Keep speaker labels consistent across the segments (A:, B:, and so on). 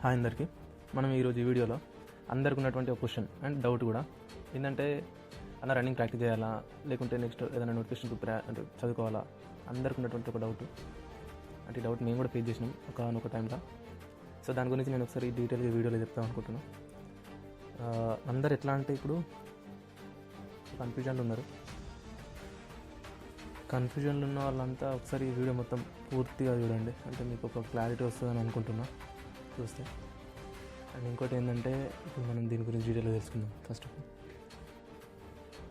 A: Hi అందరికీ. మనం ఈరోజు ఈ వీడియోలో అందరికి ఉన్నటువంటి ఒక క్వశ్చన్ అండ్ డౌట్ కూడా. ఏంటంటే అన్న రన్నింగ్ ప్రాక్టీస్ చేయాలా? లేకుంటే నెక్స్ట్ ఏదైనా నోటిఫికేషన్ ప్రిపేర్ అంటే చదువుకోవాలా? అందరికి ఉన్నటువంటి ఒక డౌట్ అంటే డౌట్ మేము కూడా ఫేస్ చేసినాం ఒక ఒక టైంలో సో దాని గురించి నేను ఒకసారి డీటెయిల్గా వీడియోలో చెప్తాం అనుకుంటున్నాను అందరు ఎట్లా అంటే ఇప్పుడు కన్ఫ్యూజన్లు ఉన్నారు. కన్ఫ్యూజన్లు ఉన్న వాళ్ళంతా ఒకసారి ఈ వీడియో మొత్తం పూర్తిగా చూడండి. అంటే మీకు ఒక క్లారిటీ వస్తుందని అనుకుంటున్నాను చూస్తే. అండ్ ఇంకోటి ఏంటంటే ఇప్పుడు మనం దీని గురించి డీటెయిల్గా తెలుసుకుందాం. ఫస్ట్ ఆఫ్ ఆల్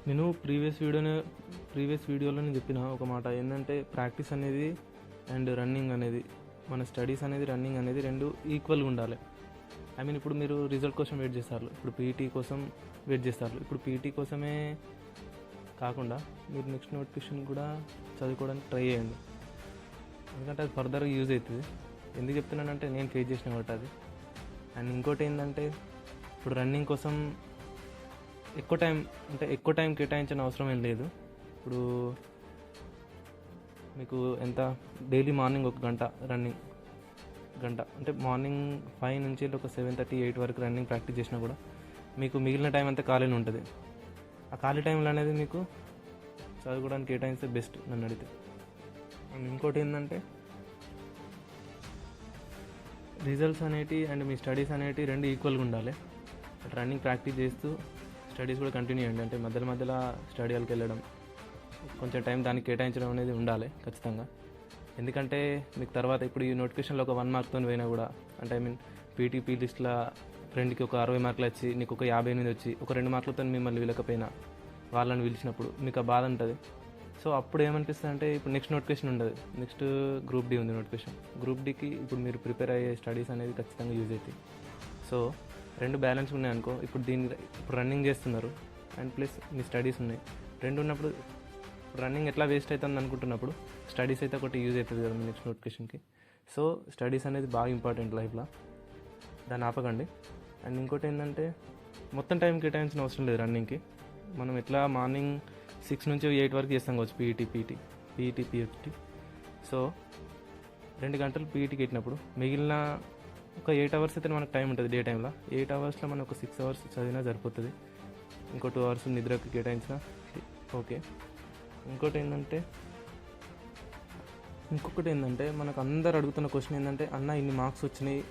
A: నేను ప్రీవియస్ వీడియోనే ప్రీవియస్ వీడియోలో నేను చెప్పిన ఒక మాట. ఏంటంటే ప్రాక్టీస్ అనేది అండ్ రన్నింగ్ అనేది మన స్టడీస్ అనేది రన్నింగ్ అనేది రెండు ఈక్వల్గా ఉండాలి. ఐ మీన్ ఇప్పుడు మీరు రిజల్ట్ కోసం వెయిట్ చేస్తారు. ఇప్పుడు పీఈటీ కోసం వెయిట్ చేస్తారు. ఇప్పుడు పీఈటీ కోసమే కాకుండా మీరు నెక్స్ట్ నోటిఫికేషన్ కూడా చదువుకోవడానికి ట్రై చేయండి. ఎందుకంటే అది ఫర్దర్గా యూజ్ అవుతుంది. ఎందుకు చెప్తున్నానంటే నేను ఫేస్ చేసిన ఒకటి అది. అండ్ ఇంకోటి ఏంటంటే ఇప్పుడు రన్నింగ్ కోసం ఎక్కువ టైం అంటే ఎక్కువ టైం కేటాయించిన అవసరం ఏం లేదు. ఇప్పుడు మీకు ఎంత డైలీ మార్నింగ్ ఒక గంట రన్నింగ్ గంట అంటే మార్నింగ్ ఫైవ్ నుంచి ఒక సెవెన్ థర్టీ ఎయిట్ వరకు రన్నింగ్ ప్రాక్టీస్ చేసినా కూడా మీకు మిగిలిన టైం అంతా ఖాళీనే ఉంటుంది. ఆ ఖాళీ టైంలో అనేది మీకు చదువుకోవడానికి కేటాయిస్తే బెస్ట్ నన్ను అడిగితే. అండ్ ఇంకోటి ఏంటంటే రిజల్ట్స్ అనేటి అండ్ మీ స్టడీస్ అనేటి రెండు ఈక్వల్గా ఉండాలి. రన్నింగ్ ప్రాక్టీస్ చేస్తూ స్టడీస్ కూడా కంటిన్యూ చేయండి. అంటే మధ్యలో మధ్యలో స్టడీ వెళ్ళడం కొంచెం టైం దానికి కేటాయించడం అనేది ఉండాలి ఖచ్చితంగా. ఎందుకంటే మీకు తర్వాత ఇప్పుడు ఈ నోటిఫికేషన్లో ఒక వన్ మార్క్తో పోయినా కూడా అంటే ఐ మీన్ పీటీపీ లిస్ట్లో ఫ్రెండ్కి ఒక అరవై మార్కులు వచ్చి నీకు ఒక యాభై ఎనిమిది వచ్చి ఒక రెండు మార్కులతో మిమ్మల్ని వీలకపోయినా వాళ్ళని పిలిచినప్పుడు మీకు ఆ బాధ ఉంటుంది. సో అప్పుడు ఏమనిపిస్తుంది అంటే ఇప్పుడు నెక్స్ట్ నోటిఫికేషన్ ఉండదు. నెక్స్ట్ గ్రూప్ డి ఉంది నోటిఫికేషన్ గ్రూప్ డికి ఇప్పుడు మీరు ప్రిపేర్ అయ్యే స్టడీస్ అనేది ఖచ్చితంగా యూజ్ అవుతాయి. సో రెండు బ్యాలెన్స్ ఉన్నాయి అనుకో ఇప్పుడు దీన్ని ఇప్పుడు రన్నింగ్ చేస్తున్నారు. అండ్ ప్లస్ మీ స్టడీస్ ఉన్నాయి. రెండు ఉన్నప్పుడు రన్నింగ్ ఎట్లా వేస్ట్ అవుతుంది అనుకుంటున్నప్పుడు స్టడీస్ అయితే ఒకటి యూజ్ అవుతుంది కదా నెక్స్ట్ నోటిఫికేషన్కి సో స్టడీస్ అనేది బాగా ఇంపార్టెంట్ లైఫ్లో దాన్ని ఆపకండి. అండ్ ఇంకోటి ఏంటంటే మొత్తం టైం కేటాయించిన అవసరం లేదు రన్నింగ్కి మనం ఎట్లా మార్నింగ్ సిక్స్ నుంచి ఎయిట్ వరకు చేస్తాం కావచ్చు PET PET PET PFT so రెండు గంటలు పీఈటీకి పెట్టినప్పుడు మిగిలిన ఒక ఎయిట్ అవర్స్ అయితే మనకు టైం ఉంటుంది డే టైంలో. ఎయిట్ అవర్స్లో మనం ఒక సిక్స్ అవర్స్ చదివినా సరిపోతుంది. ఇంకో టూ అవర్స్ నిద్రకి కేటాయించిన ఓకే. ఇంకోటి ఏంటంటే ఇంకొకటి ఏంటంటే మనకు అందరు అడుగుతున్న క్వశ్చన్ ఏంటంటే అన్న ఇన్ని మార్క్స్ వచ్చినాయి.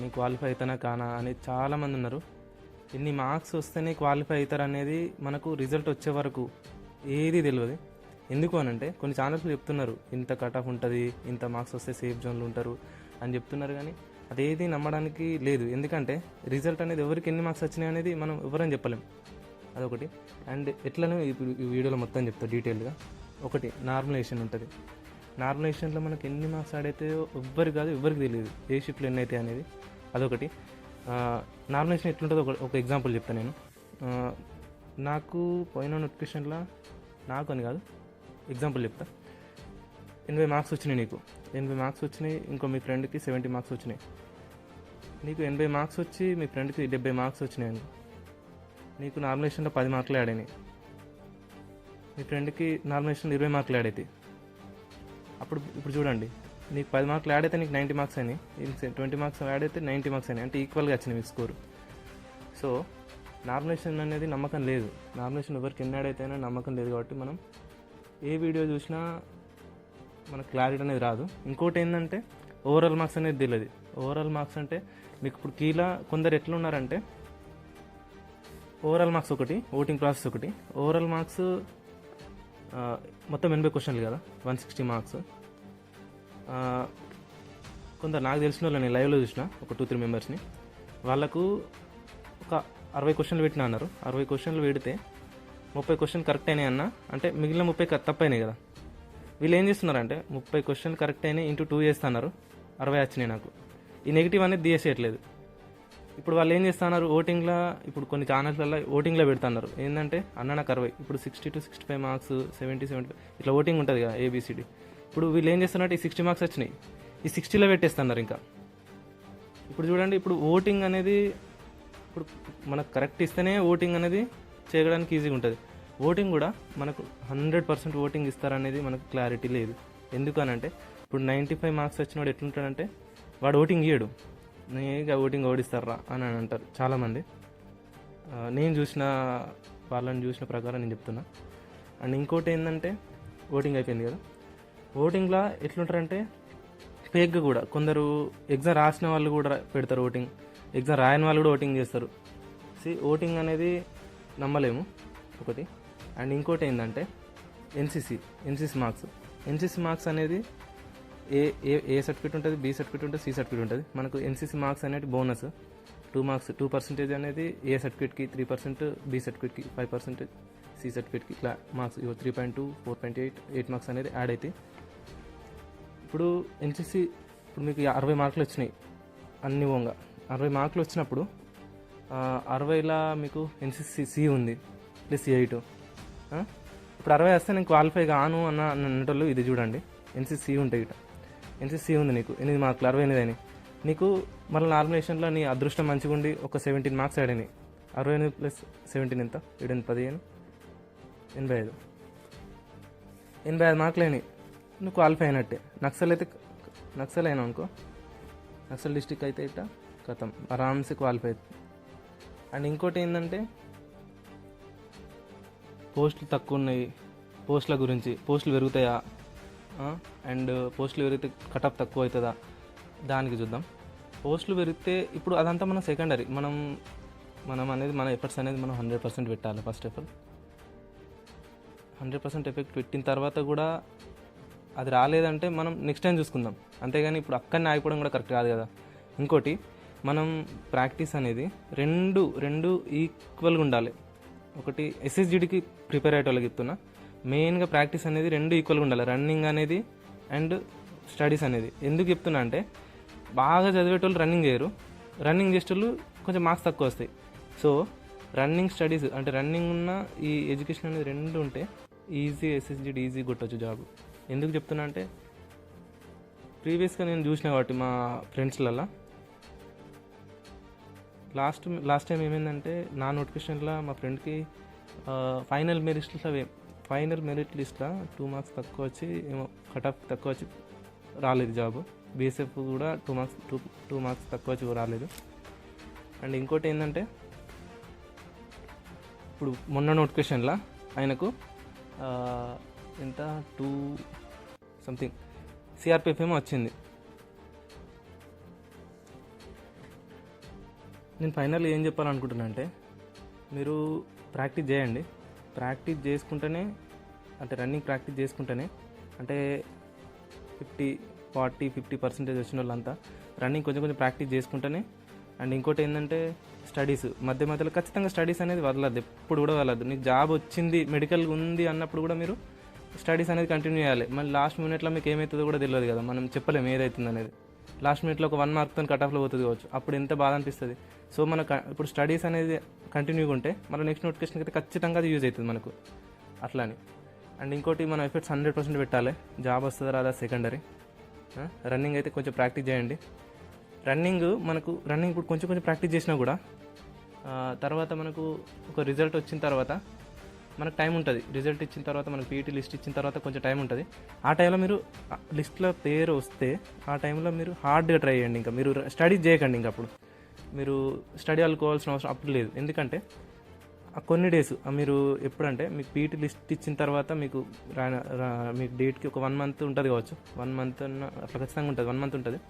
A: నీ క్వాలిఫై అవుతానా కానా? అని చాలామంది ఉన్నారు. ఇన్ని మార్క్స్ వస్తేనే క్వాలిఫై అవుతారు అనేది మనకు రిజల్ట్ వచ్చే వరకు ఏది తెలియదు ఎందుకు అని అంటే కొన్ని ఛానల్స్ చెప్తున్నారు ఇంత కట్ ఆఫ్ ఉంటుంది ఇంత మార్క్స్ వస్తే సేఫ్ జోన్లు ఉంటారు అని చెప్తున్నారు కానీ అదేది నమ్మడానికి లేదు. ఎందుకంటే రిజల్ట్ అనేది ఎవరికి ఎన్ని మార్క్స్ వచ్చినాయి అనేది మనం ఎవరని చెప్పలేం. అదొకటి. అండ్ ఎట్లనో ఇప్పుడు ఈ వీడియోలో మొత్తం చెప్తా డీటెయిల్గా ఒకటి నార్మలైజేషన్ ఉంటుంది. నార్మలైజేషన్లో మనకి ఎన్ని మార్క్స్ ఆడైతే ఎవ్వరికి కాదు ఎవ్వరికి తెలియదు ఏ షిఫ్ట్లు ఎన్ని అవుతాయి అనేది. అదొకటి. నార్మలైజేషన్ ఎట్లుంటుందో ఒక ఒక ఎగ్జాంపుల్ చెప్తాను నేను. నాకు పోయిన నోటిఫికేషన్లో నాకు అని కాదు ఎగ్జాంపుల్ చెప్తా. ఎనభై మార్క్స్ వచ్చినాయి నీకు. ఎనభై మార్క్స్ వచ్చినాయి ఇంకో మీ ఫ్రెండ్కి సెవెంటీ మార్క్స్ వచ్చినాయి. నీకు ఎనభై మార్క్స్ వచ్చి మీ ఫ్రెండ్కి డెబ్బై మార్క్స్ వచ్చినాయి అనుకో. నీకు నామినేషన్లో పది మార్కులు యాడ్ అయినాయి. మీ ఫ్రెండ్కి నామినేషన్లో ఇరవై మార్కులు యాడ్ అప్పుడు ఇప్పుడు చూడండి. నీకు పది మార్కులు యాడ్ అయితే నీకు నైంటీ మార్క్స్ అయినాయి. ట్వంటీ మార్క్స్ యాడ్ అయితే నైంటీ మార్క్స్ అయినాయి. అంటే ఈక్వల్గా వచ్చినాయి మీ స్కోర్. సో నామినేషన్ అనేది నమ్మకం లేదు. నామినేషన్ ఎవరికి ఎన్ని యాడ్ అయితే నమ్మకం లేదు కాబట్టి మనం ఏ వీడియో చూసినా మనకు క్లారిటీ అనేది రాదు. ఇంకోటి ఏంటంటే ఓవరాల్ మార్క్స్ అనేది తెలియదు. ఓవరాల్ మార్క్స్ అంటే మీకు ఇప్పుడు కీలా కొందరు ఎట్లా ఉన్నారంటే ఓవరాల్ మార్క్స్ ఒకటి ఓటింగ్ ప్రాసెస్ ఒకటి. ఓవరాల్ మార్క్స్ మొత్తం ఎనభై క్వశ్చన్లు కదా వన్ సిక్స్టీ మార్క్స్. కొందరు నాకు తెలిసిన వాళ్ళు నేను లైవ్లో చూసిన ఒక టూ త్రీ మెంబర్స్ని వాళ్ళకు ఒక అరవై క్వశ్చన్లు పెట్టినా అన్నారు. అరవై క్వశ్చన్లు పెడితే ముప్పై క్వశ్చన్ కరెక్ట్ అయినాయి అన్న. అంటే మిగిలిన ముప్పై తప్పైనాయి కదా. వీళ్ళు ఏం చేస్తున్నారంటే ముప్పై క్వశ్చన్ కరెక్ట్ అయినాయి ఇంటూ టూ చేస్తున్నారు అరవై వచ్చినాయి నాకు. ఈ నెగిటివ్ అనేది తీసేయట్లేదు. ఇప్పుడు వాళ్ళు ఏం చేస్తున్నారు ఓటింగ్లో ఇప్పుడు కొన్ని ఛానల్స్లలో ఓటింగ్లో పెడుతున్నారు. ఏంటంటే అన్న నాకు అరవై ఇప్పుడు sixty to sixty five marks seventy seventy ఇట్లా ఓటింగ్ ఉంటుంది కదా ఏబిసిడి ఇప్పుడు వీళ్ళు ఏం చేస్తున్నట్టు ఈ సిక్స్టీ మార్క్స్ వచ్చినాయి. ఈ సిక్స్టీలో పెట్టేస్తున్నారు ఇంకా. ఇప్పుడు చూడండి ఇప్పుడు ఓటింగ్ అనేది ఇప్పుడు మనకు కరెక్ట్ ఇస్తేనే ఓటింగ్ అనేది చేయడానికి ఈజీగా ఉంటుంది. ఓటింగ్ కూడా మనకు హండ్రెడ్ పర్సెంట్ ఓటింగ్ ఇస్తారనేది మనకు క్లారిటీ లేదు. ఎందుకనంటే ఇప్పుడు నైంటీ ఫైవ్ మార్క్స్ వచ్చినవాడు ఎట్లుంటాడంటే వాడు ఓటింగ్ ఇయ్యడు. నేగా ఓటింగ్ ఓడిస్తారా అని అని అంటారు చాలామంది. నేను చూసిన వాళ్ళని చూసిన ప్రకారం నేను చెప్తున్నా. అండ్ ఇంకోటి ఏంటంటే ఓటింగ్ అయిపోయింది కదా. ఓటింగ్లో ఎట్లుంటారంటే ఫేక్గా కూడా. కొందరు ఎగ్జామ్ రాసిన వాళ్ళు కూడా పెడతారు ఓటింగ్. ఎగ్జామ్ రాయని వాళ్ళు కూడా ఓటింగ్ చేస్తారు. సి ఓటింగ్ అనేది నమ్మలేము. ఒకటి. అండ్ ఇంకోటి ఏంటంటే NCC NCC marks NCC marks అనేది ఏ ఏ ఏ సర్టిఫికేట్ ఉంటుంది బి సర్టిఫికేట్ ఉంటుంది సి సర్టిఫికేట్ ఉంటుంది. మనకు ఎన్సిసి మార్క్స్ అనేది bonus two marks two percentage అనేది ఏ సర్టిఫికేట్కి త్రీ పర్సెంట్ బి సర్టిఫికేట్కి ఫైవ్ పర్సెంటేజ్ సి సర్టిఫికేట్కి క్లా marks three point two four point eight eight marks అనేది యాడ్ అవుతాయి ఇప్పుడు ఎన్సీసీ ఇప్పుడు మీకు అరవై మార్కులు వచ్చినాయి అన్ని ఓంగా. అరవై మార్కులు వచ్చినప్పుడు అరవైలా మీకు ఎన్సిసి సి ఉంది ప్లస్ ఎయిట్. ఇప్పుడు అరవై వస్తే నేను క్వాలిఫై కాను అన్న అన్నటోళ్ళు ఇది చూడండి. ఎన్సిసి ఉంటాయి ఇట. ఎన్సిసి ఉంది నీకు. ఎనిమిది మార్కులు అరవై ఎనిమిది అని నీకు మళ్ళీ నామినేషన్లో నీ అదృష్టం మంచిగా ఉండి ఒక సెవెంటీన్ మార్క్స్ ఆడినాయి అరవై ఎనిమిది ప్లస్ సెవెంటీన్ ఎంత? ఏడెనిమిది పదిహేను. ఎనభై ఐదు. ఎనభై ఐదు మార్కులు అయినాయి నువ్వు క్వాలిఫై అయినట్టే. నక్సల్ అయితే నక్సల్ అయినా అనుకో. నక్సల్ డిస్టిక్ అయితే ఇట్ట? కథం ఆరామ్సే క్వాలిఫై అవుతుంది అండ్ ఇంకోటి ఏంటంటే పోస్టులు తక్కువ ఉన్నాయి పోస్టుల గురించి. పోస్టులు పెరుగుతాయా? అండ్ పోస్టులు పెరిగితే కటప్ తక్కువ అవుతుందా? దానికి చూద్దాం. పోస్టులు పెరిగితే ఇప్పుడు అదంతా మన సెకండరీ మనం మనం అనేది మన ఎఫర్ట్స్ అనేది మనం హండ్రెడ్ పర్సెంట్ పెట్టాలి first of all hundred percent effect పెట్టిన తర్వాత కూడా అది రాలేదంటే మనం నెక్స్ట్ టైం చూసుకుందాం. అంతేగాని ఇప్పుడు అక్కడనే ఆగిపోవడం కూడా కరెక్ట్ కాదు కదా. ఇంకోటి మనం ప్రాక్టీస్ అనేది రెండు రెండు ఈక్వల్గా ఉండాలి. ఒకటి ఎస్ఎస్జిడికి ప్రిపేర్ అయ్యే వాళ్ళకి చెప్తున్నా. మెయిన్గా ప్రాక్టీస్ అనేది రెండు ఈక్వల్గా ఉండాలి. రన్నింగ్ అనేది అండ్ స్టడీస్ అనేది. ఎందుకు చెప్తున్నా అంటే బాగా చదివేటోళ్ళు రన్నింగ్ చేయరు. రన్నింగ్ చేసేటోళ్ళు కొంచెం మార్క్స్ తక్కువ వస్తాయి. సో రన్నింగ్ స్టడీస్ అంటే రన్నింగ్ ఉన్న ఈ ఎడ్యుకేషన్ అనేది రెండు ఉంటే easy S S G D easy కొట్టచ్చు జాబ్. ఎందుకు చెప్తున్నా అంటే ప్రీవియస్గా నేను చూసిన కాబట్టి మా ఫ్రెండ్స్లల్లో లాస్ట్ లాస్ట్ టైం ఏమైందంటే నా నోటిఫికేషన్లో మా ఫ్రెండ్కి ఫైనల్ మెరిట్ లిస్ట్లో ఫైనల్ మెరిట్ లిస్ట్లో టూ మార్క్స్ తక్కువ వచ్చి ఏమో కట్ ఆఫ్ తక్కువ వచ్చి రాలేదు జాబ్. బీఎస్ఎఫ్ కూడా two marks two two marks తక్కువ వచ్చి రాలేదు. అండ్ ఇంకోటి ఏంటంటే ఇప్పుడు మొన్న నోటిఫికేషన్లో ఆయనకు ఎంత? టూ సంథింగ్ సిఆర్పిఎఫ్ ఏమో వచ్చింది. నేను ఫైనల్ ఏం చెప్పాలనుకుంటున్నా అంటే మీరు ప్రాక్టీస్ చేయండి. ప్రాక్టీస్ చేసుకుంటేనే అంటే రన్నింగ్ ప్రాక్టీస్ చేసుకుంటేనే అంటే ఫిఫ్టీ ఫార్టీ ఫిఫ్టీ పర్సెంటేజ్ వచ్చిన వాళ్ళంతా రన్నింగ్ కొంచెం కొంచెం ప్రాక్టీస్ చేసుకుంటేనే అండ్ ఇంకోటి ఏంటంటే స్టడీస్. మధ్య మధ్యలో ఖచ్చితంగా స్టడీస్ అనేది వదలద్దు. ఎప్పుడు కూడా వదలద్దు. నీకు జాబ్ వచ్చింది మెడికల్ ఉంది అన్నప్పుడు కూడా మీరు స్టడీస్ అనేది కంటిన్యూ చేయాలి. మళ్ళీ లాస్ట్ మినిట్లో మీకు ఏమవుతుందో కూడా తెలియదు కదా. మనం చెప్పలేము ఏదైతుంది అనేది. లాస్ట్ మినిట్లో ఒక వన్ మార్క్తో కట్ ఆఫ్లో పోతుంది కావచ్చు. అప్పుడు ఎంత బాధ అనిపిస్తుంది. సో మన ఇప్పుడు స్టడీస్ అనేది కంటిన్యూగా ఉంటే మన నెక్స్ట్ నోటిఫికేషన్ అయితే ఖచ్చితంగా అది యూజ్ అవుతుంది మనకు. అట్లా అని. అండ్ ఇంకోటి మన ఎఫర్ట్స్ హండ్రెడ్ పర్సెంట్ పెట్టాలి. జాబ్ వస్తుందా రాదా సెకండరీ. రన్నింగ్ అయితే కొంచెం ప్రాక్టీస్ చేయండి. రన్నింగ్ మనకు రన్నింగ్ ఇప్పుడు కొంచెం కొంచెం ప్రాక్టీస్ చేసినా కూడా తర్వాత మనకు ఒక రిజల్ట్ వచ్చిన తర్వాత మనకు టైం ఉంటుంది. రిజల్ట్ ఇచ్చిన తర్వాత మనకు పీఈటీ లిస్ట్ ఇచ్చిన తర్వాత కొంచెం టైం ఉంటుంది. ఆ టైంలో మీరు లిస్ట్లో పేరు వస్తే ఆ టైంలో మీరు హార్డ్గా ట్రై చేయండి ఇంకా. మీరు స్టడీ చేయకండి ఇంకా అప్పుడు. మీరు స్టడీ అల్లుకోవాల్సిన అవసరం అప్పుడు లేదు. ఎందుకంటే ఆ కొన్ని డేస్ మీరు ఎప్పుడంటే మీకు పీటీ లిస్ట్ ఇచ్చిన తర్వాత మీకు రా మీకు డేట్కి ఒక వన్ మంత్ ఉంటుంది కావచ్చు. వన్ మంత్ అట్లా ఖచ్చితంగా ఉంటుంది. వన్ మంత్ ఉంటుంది.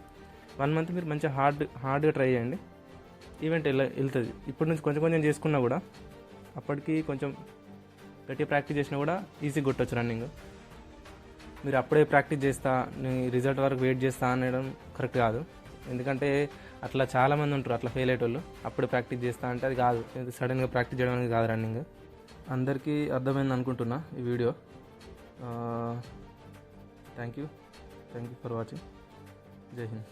A: వన్ మంత్ మీరు మంచిగా హార్డ్ హార్డ్గా ట్రై చేయండి. ఈవెంట్ వెళ్ళ వెళ్తుంది. ఇప్పటి నుంచి కొంచెం కొంచెం చేసుకున్నా కూడా అప్పటికి కొంచెం గట్టిగా ప్రాక్టీస్ చేసినా కూడా ఈజీ కొట్టచ్చు రన్నింగ్. మీరు అప్పుడే ప్రాక్టీస్ చేస్తా నేను రిజల్ట్ వరకు వెయిట్ చేస్తా అనడం కరెక్ట్ కాదు. ఎందుకంటే అట్లా చాలామంది ఉంటారు అట్లా ఫెయిల్ అయ్యేటోళ్ళు. అప్పుడే ప్రాక్టీస్ చేస్తా అంటే అది కాదు. సడన్గా ప్రాక్టీస్ చేయడం అనేది కాదు రన్నింగ్. అందరికీ అర్థమైంది అనుకుంటున్నా ఈ video. Thank you thank you for watching. జై హింద్.